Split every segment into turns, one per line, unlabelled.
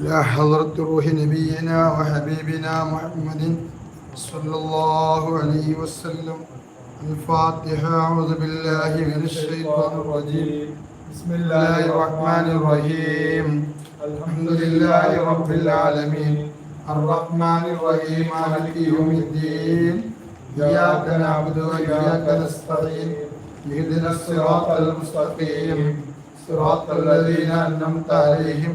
إلى حضرة روح نبينا وحبيبنا محمد صلى الله عليه وسلم. الفاتحة أعوذ بالله من الشيطان الرجيم. بسم الله الرحمن الرحيم. الحمد لله رب العالمين. الرحمن الرحيم مالك يوم الدين. إياك نعبد وإياك نستعين. اهدنا الصراط المستقيم. صراط الذين أنعمت عليهم.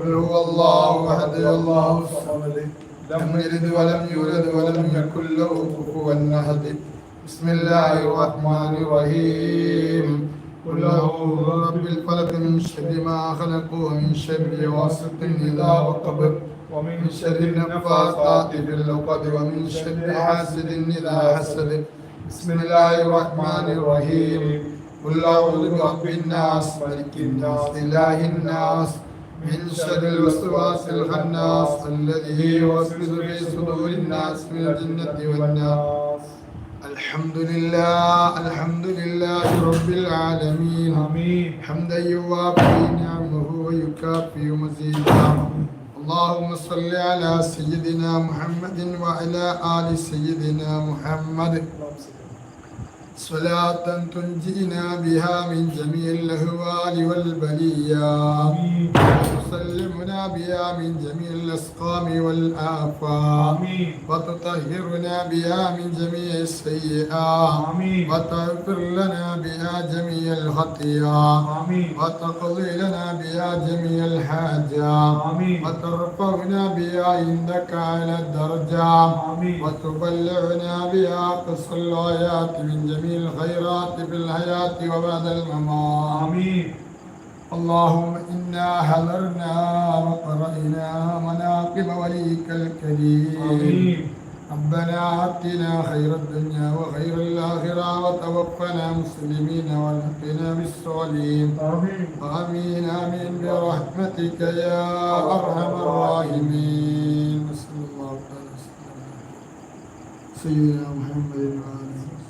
قل هو الله أحد الله الصمد لم يلد ولم يولد ولم يكن له كفوا أحد بسم الله الرحمن الرحيم قل أعوذ برب الفلق من شر ما خلق ومن شر غاسق إذا وقب ومن شر النفاثات في العقد ومن شر حاسد إذا حسد بسم الله الرحمن الرحيم قل أعوذ برب الناس ملك الناس إله الناس من شر الوسواس الخناس الذي يوسوس في صدور الناس من الجنة والناس. الحمد لله الحمد لله رب العالمين.
آمين.
حمدا يوافي نعمه ويكافئ مزيدا. اللهم صل على سيدنا محمد وعلى آل سيدنا محمد. صلاة تنجينا بها من جميع الأهوال والبليات
آمين
وتسلمنا بها من جميع الأسقام والآفات وتطهرنا بها من جميع السيئات. وتغفر لنا بها جميع الخطيئات. وتقضي لنا بها جميع الحاجات. وترفعنا بها عندك على الدرجات. وتبلغنا بها قصر الآيات من جميع الخيرات في الحياة وبعد الممات.
آمين.
اللهم إنا حضرنا وقرأنا مناقب وليك الكريم.
آمين.
ربنا آتنا خير الدنيا وخير الآخرة وتوفنا مسلمين وألحقنا بالصالحين.
آمين.
آمين آمين. برحمتك يا أرحم الراحمين. صلى الله عليه وسلم. سيدنا محمد وآله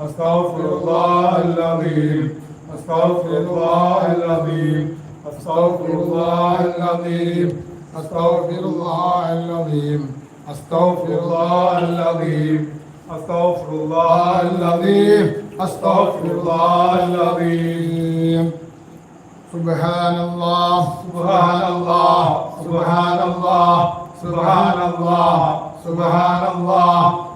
أستغفر الله العظيم. أستغفر الله العظيم. أستغفر الله العظيم. أستغفر الله العظيم. أستغفر الله العظيم. أستغفر الله العظيم. أستغفر الله العظيم. سبحان الله سبحان الله سبحان الله سبحان الله سبحان الله